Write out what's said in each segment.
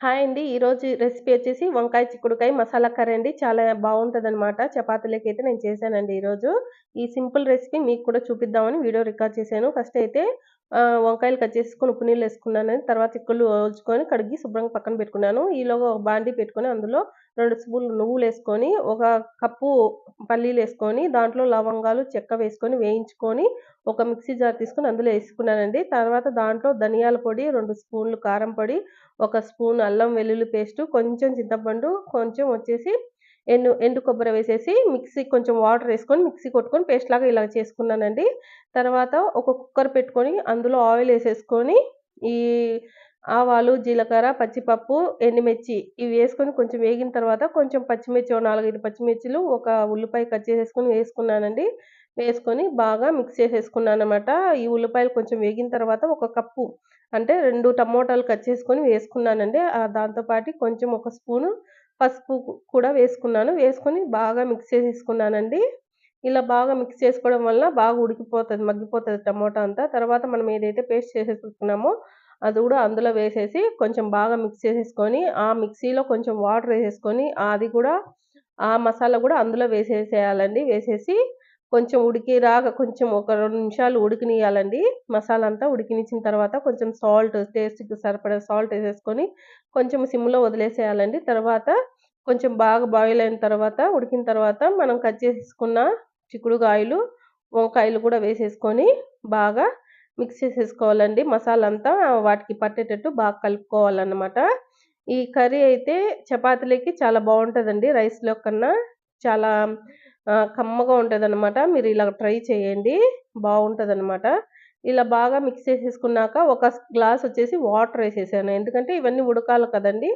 Hi అండి. ఈరోజు recipe వచ్చేసి వంకాయ చిక్కుడుకాయ మసాలా కర్రీ అండి. చాలా బాగుంటుంది అన్నమాట చపాతీలకి అయితే నేను చేశానండి ఈరోజు. ఈ సింపుల్ రెసిపీ మీకు కూడా చూపిద్దామని వీడియో రికార్డ్ చేశాను. ఫస్ట్ అయితే వంకాయలు కట్ చేసుకొని ఉప్పు నీళ్ళు వేసుకున్నాను తర్వాత ఇక్కలు ఒలుచుకొని కడిగి శుభ్రంగా పక్కన పెట్టుకున్నాను. ఈలోగా ఒక బాండీ పెట్టుకొని అందులో రెండు స్పూన్లు నువ్వులు వేసుకొని ఒక కప్పు పల్లీలు వేసుకొని దాంట్లో లవంగాలు, చెక్క వేసుకొని వేయించుకొని, ఒక మిక్సీ జార్ తీసుకొని అందులో వేసుకున్నానండి తర్వాత దాంట్లో ధనియాల పొడి, రెండు స్పూన్లు కారం పొడి, ఒక స్పూన్ అల్లం వెల్లుల్లి పేస్టు, కొంచెం చింతపండు, కొంచెం వచ్చేసి ఎండు ఎండు కొబ్బరి వేసేసి మిక్సీ కొంచెం వాటర్ వేసుకొని మిక్సీ కొట్టుకొని పేస్ట్‌లాగా ఇలా చేసుకున్నానండి. తర్వాత ఒక కుక్కర్ పెట్టుకొని అందులో ఆయిల్ వేసేసుకొని ఈ ఆవాలు, జీలకర్ర, పచ్చిపప్పు, ఎండుమిర్చి ఇవి వేసుకొని కొంచెం వేగిన తర్వాత కొంచెం పచ్చిమిర్చి నాలుగైదు పచ్చిమిర్చిలు, ఒక ఉల్లిపాయ కట్ చేసేసుకొని వేసుకున్నానండి. వేసుకొని బాగా మిక్స్ చేసేసుకున్నాననమాట. ఈ ఉల్లిపాయలు కొంచెం వేగిన తర్వాత ఒక కప్పు అంటే రెండు టమోటాలు కట్ చేసుకొని వేసుకున్నానండి. దాంతోపాటు కొంచెం ఒక స్పూను పసుపు కూడా వేసుకున్నాను. వేసుకొని బాగా మిక్స్ చేసేసుకున్నానండి. ఇలా బాగా మిక్స్ చేసుకోవడం వల్ల బాగా ఉడికిపోతుంది మగ్గిపోతుంది టమోటా అంతా. తర్వాత మనం ఏదైతే పేస్ట్ చేసేసుకున్నామో అది కూడా అందులో వేసేసి కొంచెం బాగా మిక్స్ చేసేసుకొని, ఆ మిక్సీలో కొంచెం వాటర్ వేసేసుకొని అది కూడా ఆ మసాలా కూడా అందులో వేసేసేయాలండి. వేసేసి కొంచెం ఉడికి రాక కొంచెం ఒక రెండు నిమిషాలు ఉడికినియాలండి మసాలా అంతా ఉడికినిచ్చిన తర్వాత కొంచెం సాల్ట్ టేస్ట్‌కి సరిపడా సాల్ట్ వేసేసుకొని కొంచెం సిమ్‌లో వదిలేసేయాలండి. తర్వాత కొంచెం బాగా బాయిల్ అయిన తర్వాత, ఉడికిన తర్వాత మనం కట్ చేసేసుకున్న చిక్కుడుకాయలు వంకాయలు కూడా వేసేసుకొని బాగా మిక్స్ చేసేసుకోవాలండి. మసాలా అంతా వాటికి పట్టేటట్టు బాగా కలుపుకోవాలన్నమాట. ఈ కర్రీ అయితే చపాతీలకి చాలా బాగుంటుందండి రైస్‌లో కన్నా చాలా కమ్మగా ఉంటదనమాట. మీరు ఇలా ట్రై చేయండి. బావుంటదనమాట. ఇలా బాగా మిక్స్ చేసేసుకున్నాక ఒక గ్లాస్ వచ్చేసి వాటర్ వేసేసాను ఎందుకంటే ఇవన్నీ ఉడకాలి కదండీ!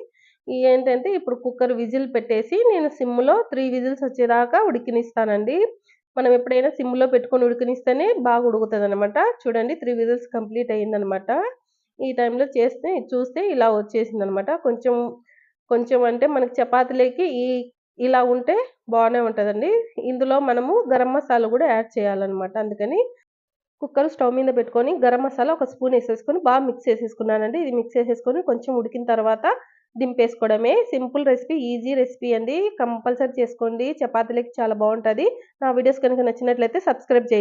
ఏంటంటే ఇప్పుడు కుక్కర్ విజిల్ పెట్టేసి నేను సిమ్‌లో త్రీ విజిల్స్ వచ్చేదాకా ఉడికినిస్తానండి మనం ఎప్పుడైనా సిమ్‌లో పెట్టుకొని ఉడికినిస్తేనే బాగా ఉడుకుతదనమాట. చూడండి త్రీ విజిల్స్ కంప్లీట్ అయిందనమాట. ఈ టైంలో చేస్తే చూస్తే ఇలా వచ్చేసిందనమాట. కొంచెం కొంచెం అంటే మనకి చపాతీలకి ఈ ఇలా ఉంటే బాగానే ఉంటుందండి ఇందులో మనము గరం మసాలా కూడా యాడ్ చేయాలన్నమాట అందుకని కుక్కర్ స్టవ్ మీద పెట్టుకొని గరం మసాలా ఒక స్పూన్ వేసేసుకొని బాగా మిక్స్ చేసేసుకున్నానండి. ఇది మిక్స్ చేసేసుకొని కొంచెం ఉడికిన తర్వాత దింపేసుకోవడమే. సింపుల్ రెసిపీ, ఈజీ రెసిపీ అండి. కంపల్సరీ చేసుకోండి. చపాతీలకి చాలా బాగుంటుంది నా వీడియోస్ కనుక నచ్చినట్లయితే సబ్స్క్రైబ్ చేయండి.